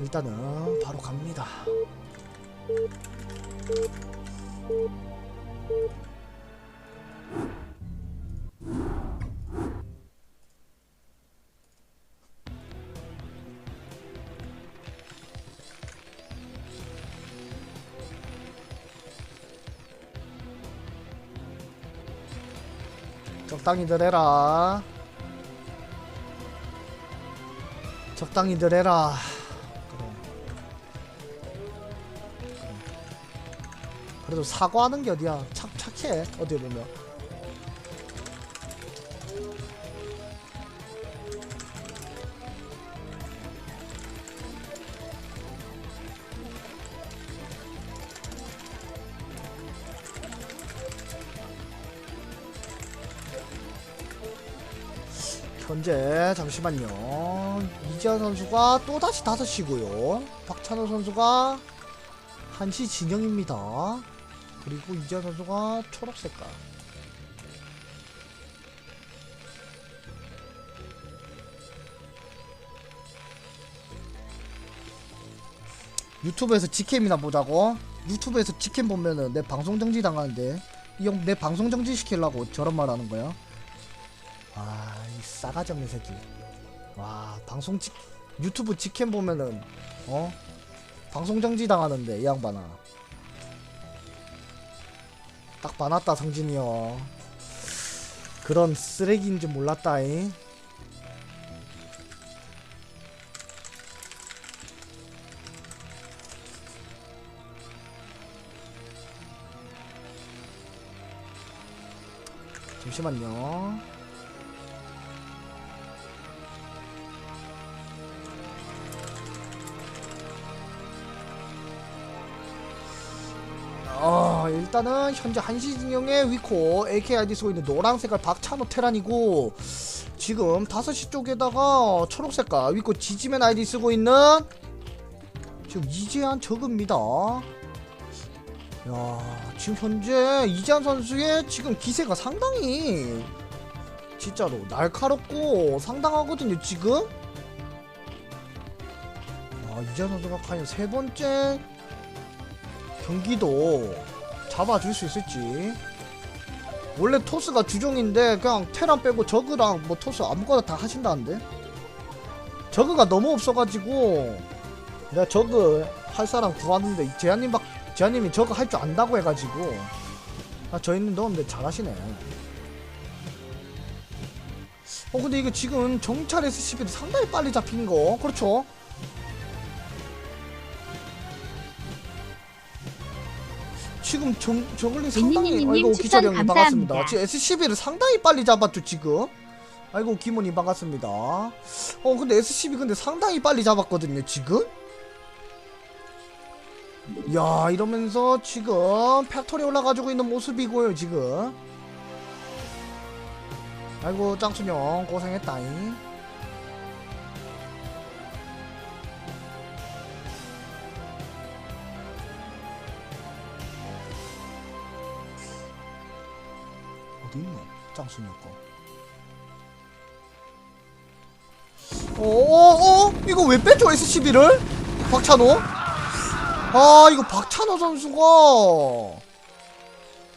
일단은 바로 갑니다. 적당히들 해라. 적당히들 해라. 그래도 사과하는 게 어디야? 착 착해 어디 보면. 현재 잠시만요. 이지현 선수가 또 다시 5시고요. 박찬호 선수가 1시 진영입니다. 그리고 이지현 선수가 초록 색깔. 유튜브에서 직캠이나 보자고. 유튜브에서 직캠 보면은 내 방송 정지 당하는데 이 형 내 방송 정지 시키려고 저런 말 하는 거야? 아, 이 싸가지 없는 새끼. 와, 방송 직 유튜브 직캠 보면은 어? 방송 정지 당하는데 이 양반아. 딱 봐놨다 성진이 형. 그런 쓰레기인 줄 몰랐다잉. 잠시만요. 일단은 현재 한시 진영의 위코 AKID 쓰고 있는 노랑 색깔 박찬호 테란이고 지금 5시 쪽에다가 초록 색깔 위코 지지맨 아이디 쓰고 있는 지금 이재한 저그입니다. 야, 지금 현재 이재한 선수의 지금 기세가 상당히 진짜로 날카롭고 상당하거든요, 지금. 아, 이재한 선수가 과연 세 번째 경기도 잡아줄 수 있을지. 원래 토스가 주종인데 그냥 테란 빼고 저그랑 뭐 토스 아무거나 다 하신다는데? 저그가 너무 없어가지고 내가 저그 할 사람 구하는데 제한님 막 제한님이 저그 할 줄 안다고 해가지고. 아 저희는 넣었는데 잘하시네. 어 근데 이거 지금 정찰 SCB도 상당히 빨리 잡힌 거. 그렇죠 지금 정, 저글링 상당히 아이고 기철이 형님 반갑습니다. 감사합니다. 지금 SCB를 상당히 빨리 잡았죠 지금. 아이고 기모님 반갑습니다. 어 근데 SCB 근데 상당히 빨리 잡았거든요 지금. 야 이러면서 지금 팩토리 올라가지고 있는 모습이고요 지금. 아이고 짱순형 고생했다잉. 짱순이 거. 어어어 이거 왜 뺐죠 SCB를? 박찬호? 아 이거 박찬호 선수가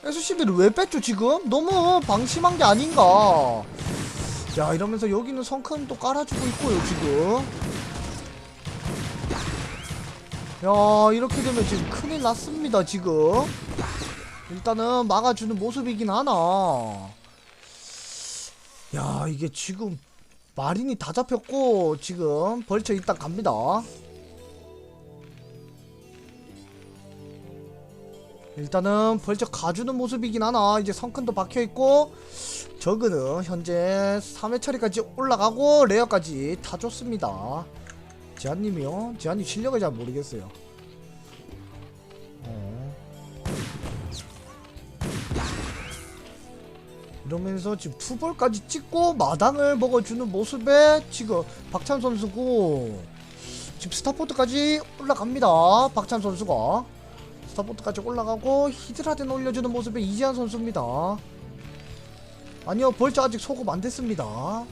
SCB를 왜 뺐죠 지금? 너무 방심한 게 아닌가 야 이러면서 여기는 성큰 또 깔아주고 있고요 지금 야 이렇게 되면 지금 큰일 났습니다 지금 일단은 막아주는 모습이긴 하나 야 이게 지금 마린이 다 잡혔고 지금 벌쳐 일단 갑니다. 일단은 벌써 가주는 모습이긴 하나. 이제 성큰도 박혀있고 저그는 현재 3회 처리까지 올라가고 레어까지 다 줬습니다. 지한님이요? 지한님 실력을 잘 모르겠어요 이러면서 지금 투볼까지 찍고 마당을 먹어주는 모습에 지금 박찬 선수고 지금 스타포트까지 올라갑니다 박찬 선수가 스타포트까지 올라가고 히드라덴 올려주는 모습의 이지한 선수입니다. 아니요 벌써 아직 소급 안 됐습니다.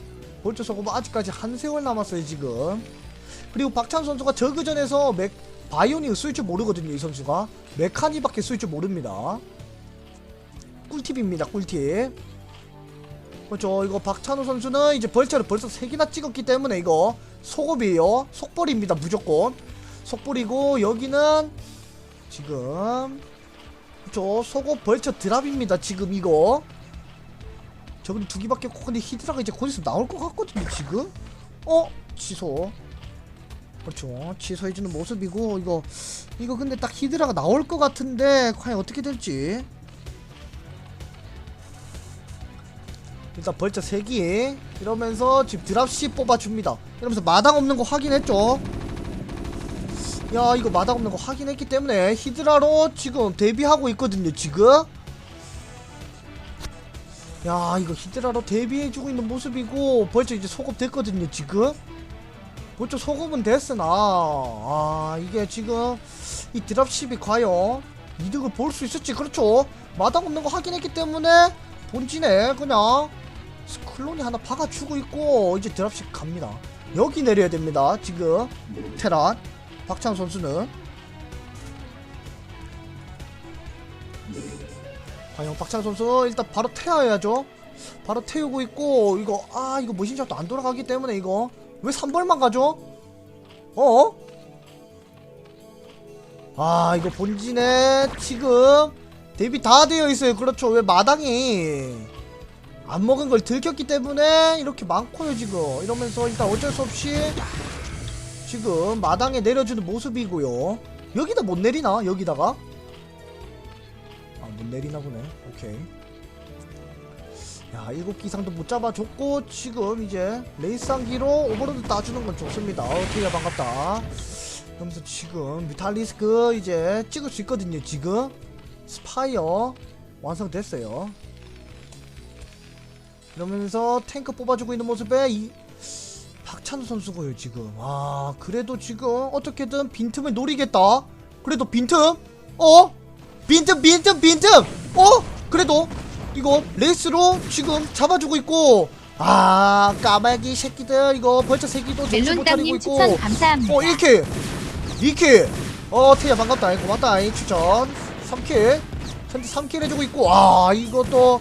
벌써 소급 아직까지 한 세월 남았어요 지금. 그리고 박찬 선수가 저그전에서 맥 바이오닉을 쓸줄 모르거든요 이 선수가 메카니밖에 쓸 줄 모릅니다 꿀팁입니다 꿀팁 그렇죠. 이거 박찬호 선수는 이제 벌처를 벌써 3개나 찍었기 때문에 이거 속업이에요. 속벌입니다 무조건. 속벌이고 여기는 지금 그렇죠. 속업 벌처 드랍입니다 지금 이거. 저건 두 개밖에 없고 근데 히드라가 이제 곧 있으면 나올 것 같거든요 지금. 어? 취소. 그렇죠. 취소해주는 모습이고 이거 이거 근데 딱 히드라가 나올 것 같은데 과연 어떻게 될지 일단 벌써 3개. 이러면서 지금 드랍시 뽑아줍니다. 이러면서 마당 없는 거 확인했죠. 야 이거 마당 없는 거 확인했기 때문에 히드라로 지금 데뷔하고 있거든요 지금. 야 이거 히드라로 데뷔해주고 있는 모습이고 벌써 이제 소급 됐거든요 지금. 벌써 소급은 됐으나 아 이게 지금 이 드랍십이 과연 이득을 볼 수 있을지. 그렇죠. 마당 없는 거 확인했기 때문에 본진에 그냥 클론이 하나 박아주고 있고 이제 드랍십 갑니다. 여기 내려야 됩니다 지금. 테란 박찬 선수는. 과연 박찬 선수 일단 바로 태워야죠. 바로 태우고 있고 이거 아 이거 머신샵도 안 돌아가기 때문에 이거. 왜 3벌만 가죠? 어? 아 이거 본진에 지금 대비 다 되어 있어요. 그렇죠. 왜 마당이 안 먹은 걸 들켰기 때문에 이렇게 많고요 지금. 이러면서 일단 어쩔 수 없이 지금 마당에 내려주는 모습이고요. 여기다 못 내리나? 여기다가? 아 못 내리나 보네. 오케이. 야 일곱 기 이상도 못 잡아줬고 지금 이제 레이스한기로 오버로드 따주는 건 좋습니다. 어떻게 반갑다. 그러면서 지금 뮤탈리스크 이제 찍을 수 있거든요 지금. 스파이어 완성됐어요 이러면서 탱크 뽑아주고 있는 모습에 이 박찬호 선수고요 지금. 아 그래도 지금 어떻게든 빈틈을 노리겠다. 그래도 빈틈? 어? 빈틈 빈틈 빈틈! 어? 그래도 이거 레이스로 지금 잡아주고 있고. 아 까마귀 새끼들 이거 벌써 새끼도 정신 못 차리고 멜론땅님 있고. 감사합니다. 어 1킬 2킬 어 태야 반갑다. 고맙다. 이 추천. 3킬. 현재 3킬 해주고 있고. 아 이것도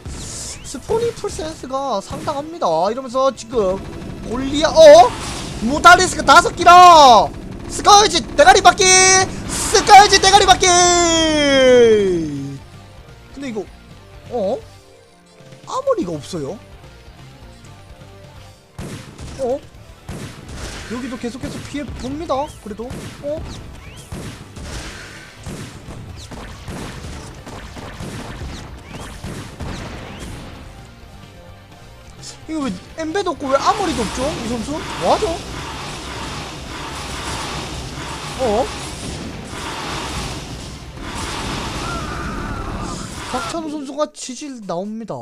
스포니 풀센스가 상당합니다 이러면서 지금 골리아 어? 무탈리스크 다섯 기라 스카이지 대가리 바퀴 스카이지 대가리 바퀴 근데 이거 어? 아머리가 없어요 어? 여기도 계속해서 피해 봅니다. 그래도 어? 이거 왜 엠베도 없고 왜 아무리도 없죠? 이 선수? 뭐하죠? 어? 박찬호 선수가 지질 나옵니다.